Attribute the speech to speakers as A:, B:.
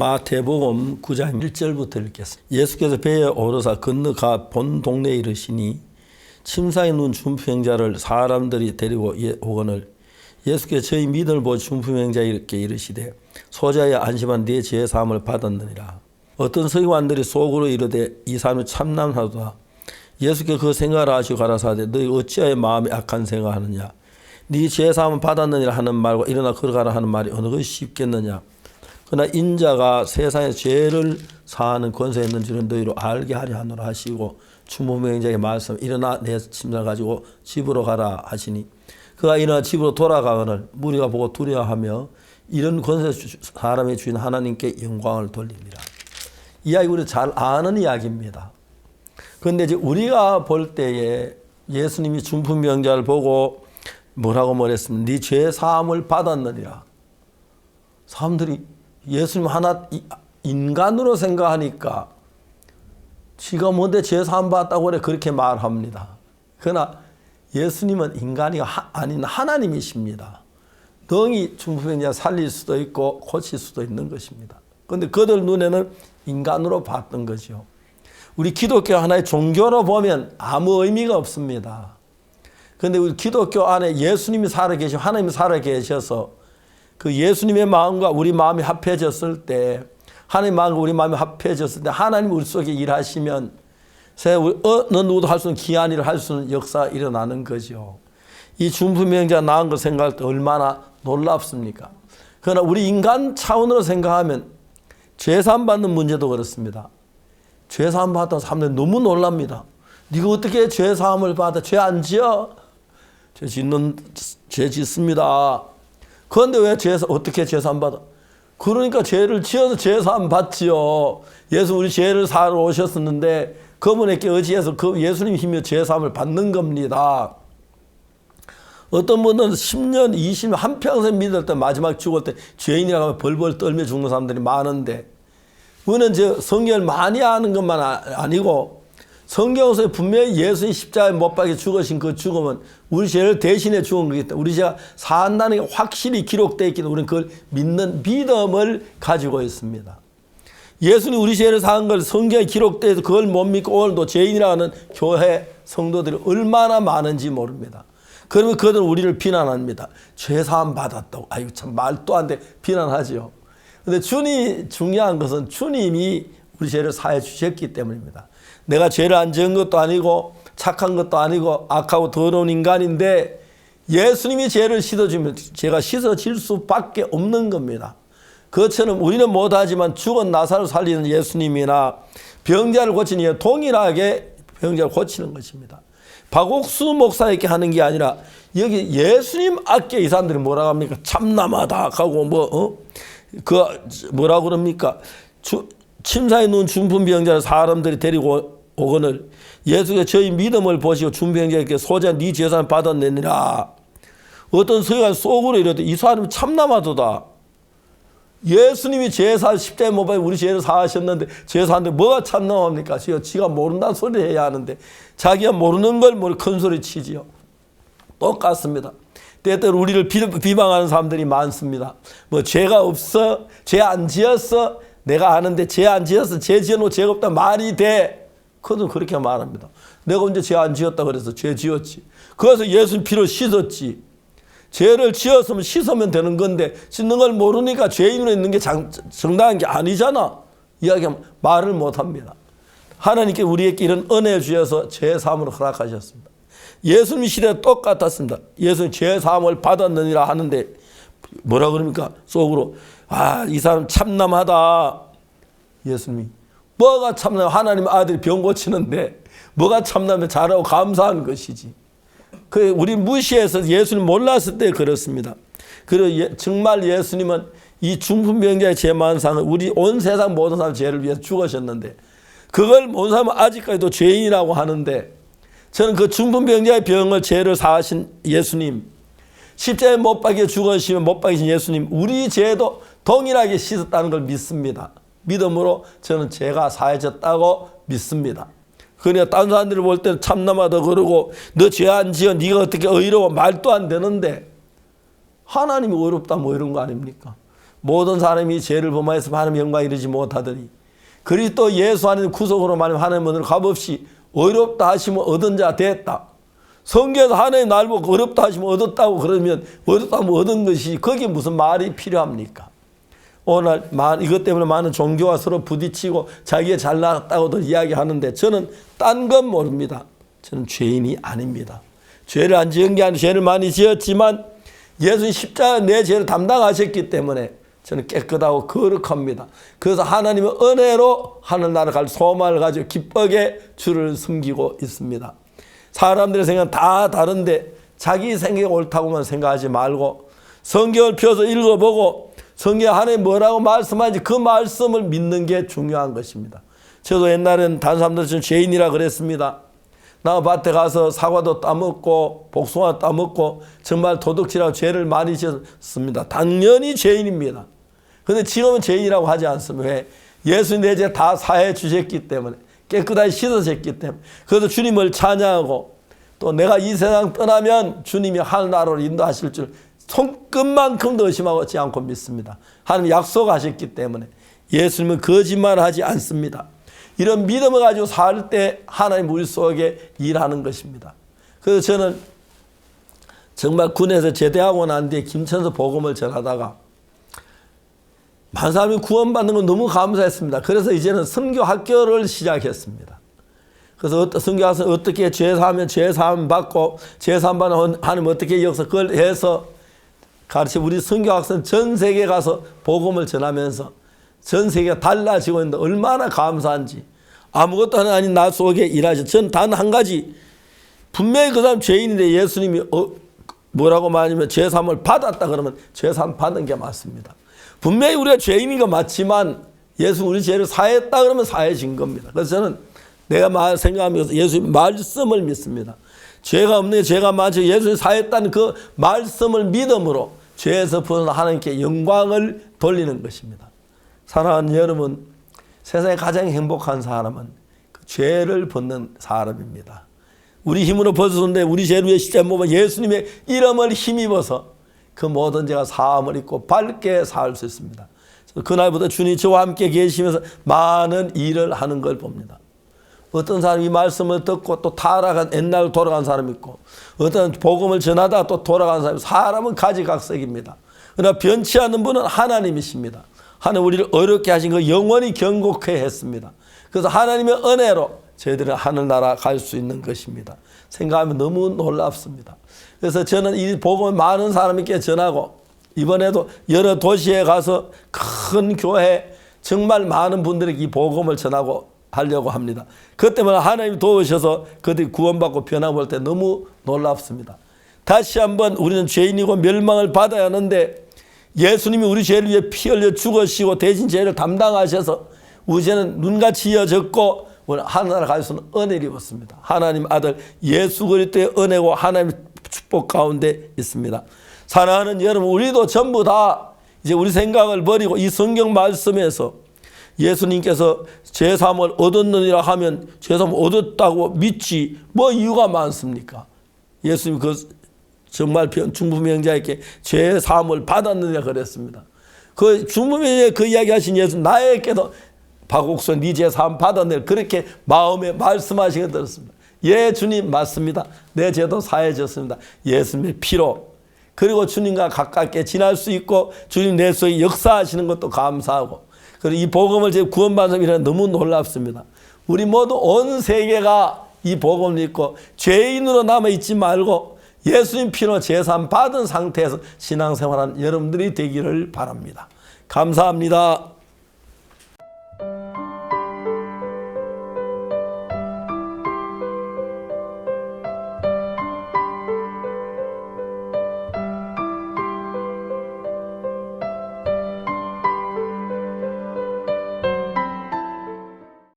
A: 마태복음 9장 1절부터 읽겠습니다. 예수께서 배에 오르사 건너가 본 동네에 이르시니 침상에 누운 중풍행자를 사람들이 데리고 예- 오거늘 예수께서 저희 믿음을 보고 중풍행자에게 이르시되 소자에 안심한 네 죄의 사함을 받았느니라. 어떤 서기관들이 속으로 이르되 이 사람이 참남하도다. 예수께 그 생각을 하시고 가라사대 너희 어찌하여 마음이 악한 생각하느냐 네죄 사함을 받았느니라 하는 말과 일어나 걸어가라 하는 말이 어느 것이 쉽겠느냐 그러나 인자가 세상에 죄를 사하는 권세 있는 줄은 너희로 알게 하려 하노라 하시고 주무명자의 말씀 일어나 내 침을 가지고 집으로 가라 하시니 그가 일어나 집으로 돌아가거늘 무리가 보고 두려워하며 이런 권세 주- 사람의 주인 하나님께 영광을 돌립니다. 이 이야기 우리 잘 아는 이야기입니다. 그런데 이제 우리가 볼 때에 예수님이 중풍병자를 보고 뭐라고 말했습니까? 네 죄 사함을 받았느니라. 사람들이 예수님 하나 이- 인간으로 생각하니까 지가 뭔데 죄 사함 받았다고 그래 그렇게 말합니다. 그러나 예수님은 인간이 하- 아닌 하나님이십니다. 능히 중풍병자 살릴 수도 있고 고칠 수도 있는 것입니다. 그런데 그들 눈에는 인간으로 봤던 거죠. 우리 기독교 하나의 종교로 보면 아무 의미가 없습니다. 그런데 우리 기독교 안에 예수님이 살아 계시고 하나님이 살아 계셔서 그 예수님의 마음과 우리 마음이 합해졌을 때 하나님 마음과 우리 마음이 합해졌을 때 하나님 우리 속에 일하시면 어느 누구도 할수 없는 기한 일을 할 수 있는 역사가 일어나는 거죠. 이 중풍병자 나은 거 생각할 때 얼마나 놀랍습니까? 그러나 우리 인간 차원으로 생각하면 죄산 받는 문제도 그렇습니다. 죄 사함 받던 사람들 너무 놀랍니다. 네가 어떻게 죄 사함을 받아? 죄 안 지어? 죄 짓는 죄 짓습니다. 그런데 왜죄 어떻게 죄 사함 받아? 그러니까 죄를 지어서 죄 사함 받지요. 예수 우리 죄를 사러 오셨었는데 그분에게 의지해서 그 예수님 힘이 죄 사함을 받는 겁니다. 어떤 분은 10년, 20년, 한평생 믿을 때 마지막 죽을 때 죄인이라고 하면 벌벌 떨며 죽는 사람들이 많은데 우리는 저 성경을 많이 아는 것만 아- 아니고 성경에서 분명히 예수님 십자가에 못 박혀 죽으신 그 죽음은 우리 죄를 대신해 죽은 거기 때문에 우리 죄가 사한다는 게 확실히 기록되어 있기 때문에 우리는 그걸 믿는 믿음을 가지고 있습니다. 예수님 우리 죄를 사한 걸 성경에 기록돼서 그걸 못 믿고 오늘도 죄인이라는 교회 성도들이 얼마나 많은지 모릅니다. 그러면 그들은 우리를 비난합니다. 죄 사함 받았다고. 아이고 참 말도 안 돼. 비난하지요. 근데 주님 중요한 것은 주님이 우리 죄를 사해 주셨기 때문입니다. 내가 죄를 안 지은 것도 아니고 착한 것도 아니고 악하고 더러운 인간인데 예수님이 죄를 씻어주면 죄가 씻어질 수밖에 없는 겁니다. 그처럼 우리는 못하지만 죽은 나사를 살리는 예수님이나 병자를 고치는 예 동일하게 병자를 고치는 것입니다. 박옥수 목사에게 하는 게 아니라 여기 예수님 앞에 이 사람들이 뭐라고 합니까? 참남하다 하고 뭐 어? 그 뭐라 그럽니까? 주, 침사에 누운 중풍 병자를 사람들이 데리고 오거늘 예수가 저희 믿음을 보시고 중풍병자에게 소자 네 죄산 받았느니라. 어떤 서기관 속으로 이러되 이 사람이 참남하도다. 예수님이 제사 십자에 못 박혀 우리 죄를 사하셨는데 제사하는데 뭐가 참남합니까? 지가, 지가 모른다는 소리 해야 하는데 자기가 모르는 걸 뭘 큰 소리 치지요. 똑같습니다. 때때로 우리를 비- 비방하는 사람들이 많습니다. 뭐 죄가 없어, 죄 안 지었어, 내가 아는데 죄 안 지었어, 죄 지어놓고 죄가 없다 말이 돼. 그들은 그렇게 말합니다. 내가 언제 죄 안 지었다 그래서 죄 지었지. 그래서 예수님 피로 씻었지. 죄를 지었으면 씻으면 되는 건데 씻는 걸 모르니까 죄인으로 있는 게 장, 정당한 게 아니잖아. 이야기하면 말을 못합니다. 하나님께 우리에게 이런 은혜 주셔서 죄 사함을 허락하셨습니다. 예수님 시대 똑같았습니다. 예수님 죄 사함을 받았느니라 하는데 뭐라 그럽니까? 속으로 아 이 사람 참남하다. 예수님이 뭐가 참남? 하나님 아들이 병 고치는데 뭐가 참남에 잘하고 감사한 것이지. 그 우리 무시해서 예수님 몰랐을 때 그렇습니다. 그리고 예, 정말 예수님은 이 중풍병자의 죄 만상을 우리 온 세상 모든 사람 죄를 위해서 죽으셨는데 그걸 모든 사람은 아직까지도 죄인이라고 하는데 저는 그 중풍병자의 병을 죄를 사하신 예수님 십자에 못 박여 죽으시면 못 박이신 예수님 우리 죄도 동일하게 씻었다는 걸 믿습니다. 믿음으로 저는 죄가 사해졌다고 믿습니다. 그러니까 딴 사람들이 볼 때는 참남하다 그러고 너 죄 안 지어 네가 어떻게 의로워 말도 안 되는데 하나님이 의롭다 뭐 이런 거 아닙니까? 모든 사람이 죄를 범하여서 하나님 영광 이르지 못하더니 그리스도 예수 안에 구속으로 말하면 하나님 오늘 값없이 어렵다 하시면 얻은 자 됐다. 성경에서 하나님 날 보고 어렵다 하시면 얻었다고 그러면 얻었다면 얻은 것이 거기에 무슨 말이 필요합니까? 오늘 많- 이것 때문에 많은 종교와 서로 부딪히고 자기가 잘났다고들 이야기하는데 저는 딴 건 모릅니다. 저는 죄인이 아닙니다. 죄를 안 지은 게 아니라 죄를 많이 지었지만 예수님 십자가 내 죄를 담당하셨기 때문에 저는 깨끗하고 거룩합니다. 그래서 하나님의 은혜로 하늘나라 갈 소망을 가지고 기쁘게 주를 섬기고 있습니다. 사람들의 생각은 다 다른데 자기 생각이 옳다고만 생각하지 말고 성경을 펴서 읽어보고 성경 하나님 뭐라고 말씀하는지 그 말씀을 믿는 게 중요한 것입니다. 저도 옛날엔 다른 사람들은 죄인이라 그랬습니다. 나 밭에 가서 사과도 따먹고 복숭아 따먹고 정말 도둑질하고 죄를 많이 지었습니다. 당연히 죄인입니다. 근데 지금은 죄인이라고 하지 않습니다. 왜? 예수님 내죄다 사해 주셨기 때문에 깨끗하게 씻어졌기 때문에 그래서 주님을 찬양하고 또 내가 이 세상 떠나면 주님이 하늘나라로 인도하실 줄 손끝만큼도 의심하지 않고 믿습니다. 하나님 약속하셨기 때문에 예수님은 거짓말하지 않습니다. 이런 믿음을 가지고 살 때 하나님 우리 속에 일하는 것입니다. 그래서 저는 정말 군에서 제대하고 난 뒤에 김천서 복음을 전하다가 많은 사람이 구원받는 건 너무 감사했습니다. 그래서 이제는 선교 학교를 시작했습니다. 그래서 선교학생 어떻게 죄 사하면 죄 사함 받고 죄 사함 받는 하나님 어떻게 역사 그걸 해서 가르쳐 우리 선교학생 전 세계 가서 복음을 전하면서 전 세계가 달라지고 있는데 얼마나 감사한지 아무것도 하나 아닌 나 속에 일하셔. 전 단 한 가지 분명히 그 사람 죄인인데 예수님이 어, 뭐라고 말하냐면 죄삼을 받았다 그러면 죄삼 받은 게 맞습니다. 분명히 우리가 죄인인 거 맞지만 예수 우리 죄를 사했다 그러면 사해진 겁니다. 그래서 저는 내가 말 생각하면서 예수님 말씀을 믿습니다. 죄가 없는 죄가 많죠. 예수님 사했다는 그 말씀을 믿음으로 죄에서 벗어나 하나님께 영광을 돌리는 것입니다. 사랑하는 여러분, 세상에 가장 행복한 사람은 그 죄를 벗는 사람입니다. 우리 힘으로 벗었는데 우리 죄를 십자가 못 예수님의 이름을 힘입어서 그 모든 죄가 사함을 입고 밝게 살 수 있습니다. 그날부터 주님 저와 함께 계시면서 많은 일을 하는 걸 봅니다. 어떤 사람이 이 말씀을 듣고 또 타락한 옛날로 돌아간 사람이 있고 어떤 복음을 전하다 또 돌아간 사람이 사람은 가지각색입니다. 그러나 변치 않는 분은 하나님이십니다. 하나님 우리를 어렵게 하신 거 영원히 경고케 했습니다. 그래서 하나님의 은혜로 저희들은 하늘나라 갈 수 있는 것입니다. 생각하면 너무 놀랍습니다. 그래서 저는 이 복음을 많은 사람에게 전하고 이번에도 여러 도시에 가서 큰 교회 정말 많은 분들에게 이 복음을 전하고 하려고 합니다. 그 때문에 하나님 도우셔서 그들이 구원받고 변화볼 때 너무 놀랍습니다. 다시 한번 우리는 죄인이고 멸망을 받아야 하는데 예수님이 우리 죄를 위해 피 흘려 죽으시고 대신 죄를 담당하셔서 우리 죄는 눈같이 이어졌고 오늘 하늘나라 갈 수는 은혜를 입었습니다. 하나님 아들 예수 그리스도의 은혜고 하나님의 축복 가운데 있습니다. 사랑하는 여러분 우리도 전부 다 이제 우리 생각을 버리고 이 성경 말씀에서 예수님께서 죄사함을 얻었느니라 하면 죄사함을 얻었다고 믿지 뭐 이유가 많습니까? 예수님 그 정말 중부명자에게 죄사함을 받았느냐 그랬습니다. 그 중부명자에 그 이야기 하신 예수 나에게도 박옥수 네 죄사함 받았네 그렇게 마음에 말씀하시게 들었습니다. 예 주님 맞습니다. 내 죄도 사해졌습니다. 예수님의 피로 그리고 주님과 가깝게 지날 수 있고 주님 내 속에 역사하시는 것도 감사하고 그리고 이 복음을 제 구원받는 사람이라 너무 놀랍습니다. 우리 모두 온 세계가 이 복음을 믿고 죄인으로 남아 있지 말고 예수님 피로 제산 받은 상태에서 신앙생활하는 여러분들이 되기를 바랍니다. 감사합니다.